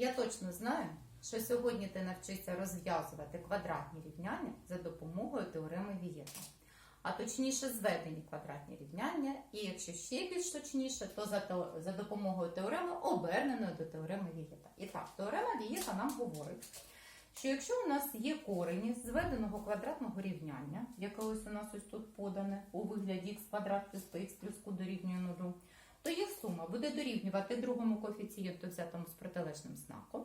Я точно знаю, що сьогодні ти навчишся розв'язувати квадратні рівняння за допомогою теореми Вієта. А точніше зведені квадратні рівняння, і якщо ще більш точніше, то за, за допомогою теореми оберненої до теореми Вієта. І так, теорема Вієта нам говорить, що якщо у нас є корені зведеного квадратного рівняння, яке ось у нас ось тут подане у вигляді х квадрат плюс px плюс q дорівнює 0, то їх сума буде дорівнювати другому коефіцієнту, взятому з протилежним знаком,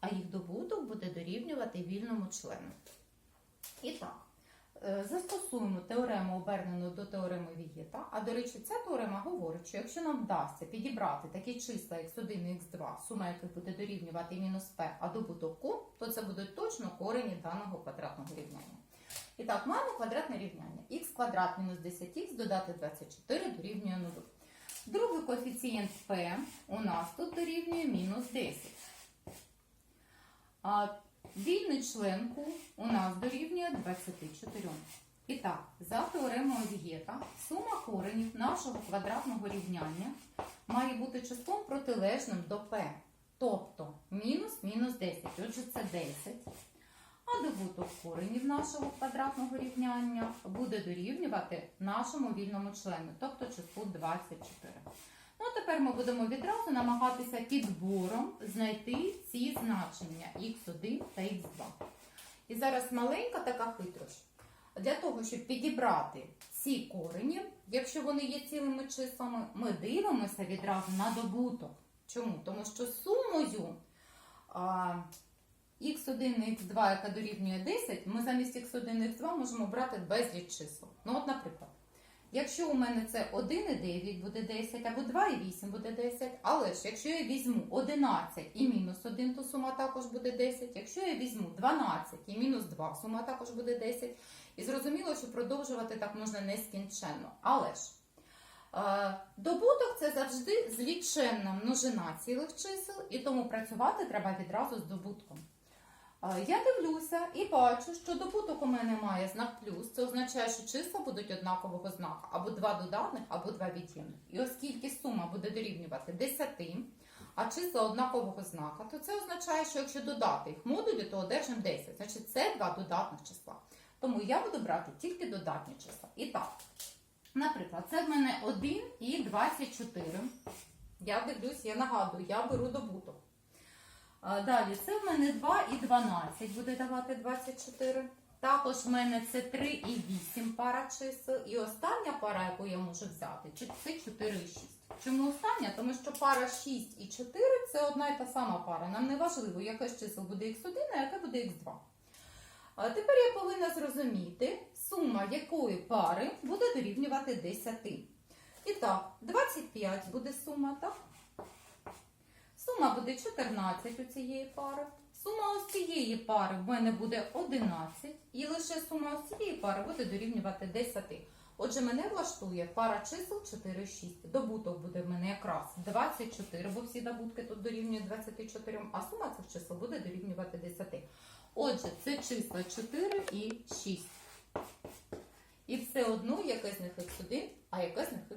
а їх добуток буде дорівнювати вільному члену. І так, е, застосуємо теорему, обернену до теореми Вієта. А до речі, ця теорема говорить, що якщо нам вдасться підібрати такі числа x1 і x2, сума яких буде дорівнювати мінус p, а добуток q, то це будуть точно корені даного квадратного рівняння. І так, маємо квадратне рівняння. х квадрат мінус 10х додати 24 дорівнює 0. Другий коефіцієнт p у нас тут дорівнює мінус 10. А вільний член Q у нас дорівнює 24. І так, за теоремою Вієта, сума коренів нашого квадратного рівняння має бути числом протилежним до p. Тобто мінус мінус 10. Отже, це 10. А добуток коренів нашого квадратного рівняння буде дорівнювати нашому вільному члену, тобто числу 24. Ну, тепер ми будемо відразу намагатися підбором знайти ці значення x1 та x2. І зараз маленька така хитрость. Для того, щоб підібрати ці корені, якщо вони є цілими числами, ми дивимося відразу на добуток. Чому? Тому що сумою x1 і x2, яка дорівнює 10, ми замість x1 і x2 можемо брати безліч чисел. Ну, от, наприклад, якщо у мене це 1,9 буде 10, або 2,8 буде 10, але ж якщо я візьму 11 і мінус 1, то сума також буде 10. Якщо я візьму 12 і мінус 2, сума також буде 10. І зрозуміло, що продовжувати так можна нескінченно. Але ж е, добуток це завжди зліченна множина цілих чисел, і тому працювати треба відразу з добутком. Я дивлюся і бачу, що добуток у мене має знак плюс. Це означає, що числа будуть однакового знака, або два додатних, або два від'ємних. І оскільки сума буде дорівнювати 10, а числа однакового знака, то це означає, що якщо додати їх модулі, то одержимо 10. Значить, це два додатних числа. Тому я буду брати тільки додатні числа. І так, наприклад, це в мене 1 і 24. Я дивлюсь, я нагадую, я беру добуток. Далі, це в мене 2 і 12 буде давати 24. Також в мене це 3 і 8 пара чисел. І остання пара, яку я можу взяти, це 4 і 6. Чому остання? Тому що пара 6 і 4 це одна і та сама пара. Нам не важливо, яке з чисел буде x1, а яке буде x2. А тепер я повинна зрозуміти, сума якої пари буде дорівнювати 10. І так, 25 буде сума, так? Сума буде 14 у цієї пари. Сума ось цієї пари в мене буде 11. І лише сума ось цієї пари буде дорівнювати 10. Отже, мене влаштує пара чисел 4, 6. Добуток буде в мене якраз 24, бо всі добутки тут дорівнюють 24, а сума цих чисел буде дорівнювати 10. Отже, це числа 4 і 6. І все одно яке з них x1, а яке з них x2.